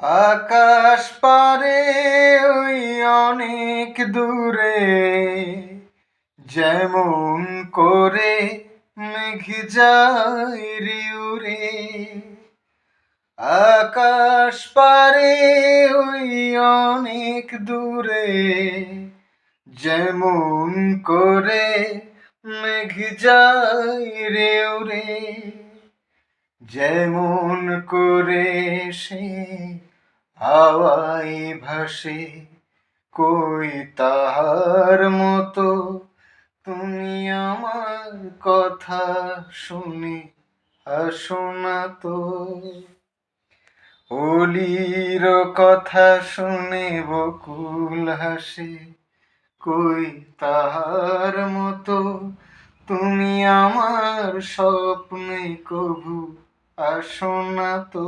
আকাশ পারে ওই অনেক দূরে, যেমন করে মেঘ যায় রে আকাশ পারে ওই অনেক দূরে, যেমন করে মেঘ যায় রে উড়ে যেমন করে সে হাওয়াই ভাসে, কই তাহার মতো তুমি আমার কথা শুনে আসো না তো। অলির কথা শুনে বকুল হাসে, কই তাহার মতো তুমি আমার স্বপ্নে কভু আসো না তো।